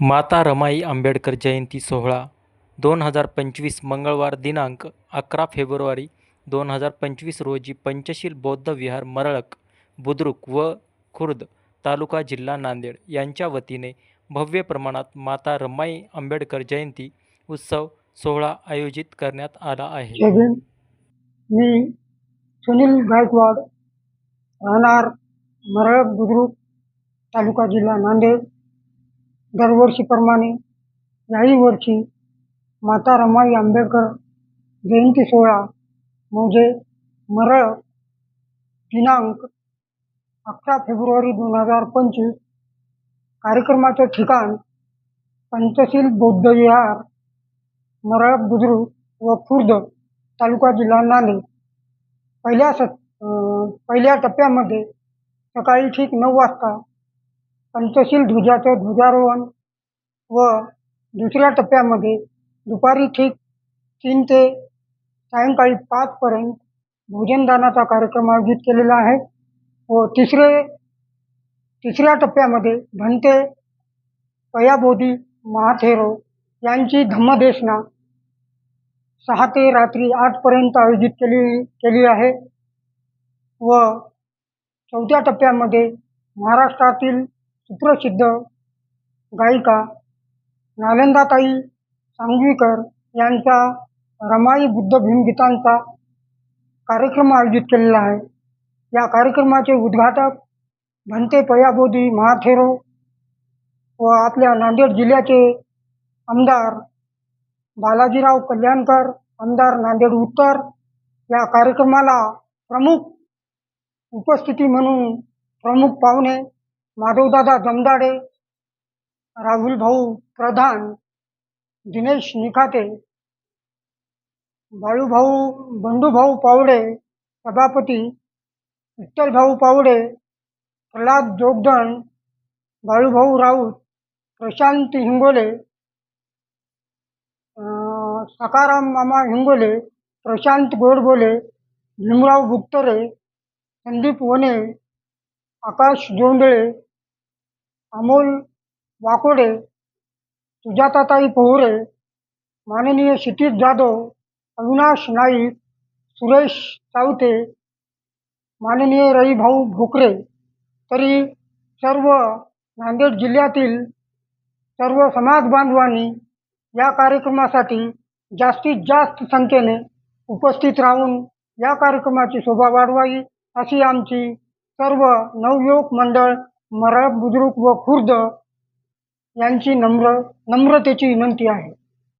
माता रमाई आंबेडकर जयंती सोहळा दोन हजार पंचवीस मंगळवार दिनांक अकरा फेब्रुवारी दोन हजार पंचवीस रोजी पंचशील बौद्ध विहार मरळक बुद्रुक व खुर्द तालुका जिल्हा नांदेड यांच्या वतीने भव्य प्रमाणात माता रमाई आंबेडकर जयंती उत्सव सोहळा आयोजित करण्यात आला आहे. मी सुनील गायकवाड राहणार मरळक बुद्रुक तालुका जिल्हा नांदेड दरवर्षीप्रमाणे याही वर्षी माता रमाई आंबेडकर जयंती सोहळा म्हणजे मरळ दिनांक अकरा फेब्रुवारी दोन हजार पंचवीस कार्यक्रमाचं ठिकाण पंचशील बौद्ध विहार मरळ बुद्रुक व खुर्द तालुका जिल्हा नांदेड. पहिल्या स पहिल्या टप्प्यामध्ये सकाळी ठीक नऊ वाजता पंचशील ध्वजाचं ध्वजारोहण व दुसऱ्या टप्प्यामध्ये दुपारी ठीक तीन ते सायंकाळी पाचपर्यंत भोजनदानाचा कार्यक्रम आयोजित केलेला आहे व तिसरे तिसऱ्या टप्प्यामध्ये भंते पयाबोधी महाथेरो यांची धम्मदेशना सहा ते रात्री आठपर्यंत आयोजित केली केली आहे व चौथ्या टप्प्यामध्ये महाराष्ट्रातील सुप्रसिद्ध गायिका नालंदाताई सांगवीकर यांचा रमाई बुद्ध भीमगीतांचा कार्यक्रम आयोजित केलेला आहे. या कार्यक्रमाचे उद्घाटक भंते पयाबोधी महाथेरो व आपल्या नांदेड जिल्ह्याचे आमदार बालाजीराव कल्याणकर आमदार नांदेड उत्तर या कार्यक्रमाला प्रमुख उपस्थिती म्हणून प्रमुख पाहुणे माधवदादा जमदाडे राहुल भाऊ प्रधान दिनेश निखाते बाळूभाऊ बंडूभाऊ पावडे सभापती विठ्ठलभाऊ पावडे प्रल्हाद जोगदण बाळूभाऊ राऊत प्रशांत हिंगोले सकाराम मामा हिंगोले प्रशांत गोडबोले भीमराव बुक्तरे संदीप वने आकाश जोंडळे अमोल वाकोडे सुजाताताई पोहरे माननीय क्षितिज जाधव अविनाश नाईक सुरेश चावते माननीय रईभाऊ भोकरे तरी सर्व नांदेड जिल्ह्यातील सर्व समाज बांधवांनी या कार्यक्रमासाठी जास्तीत जास्त संख्येने उपस्थित राहून या कार्यक्रमाची शोभा वाढवावी अशी आमची सर्व नवयुवक मंडळ मरळ बुद्रुक व खुर्द यांची नम्र नम्रतेची विनंती आहे.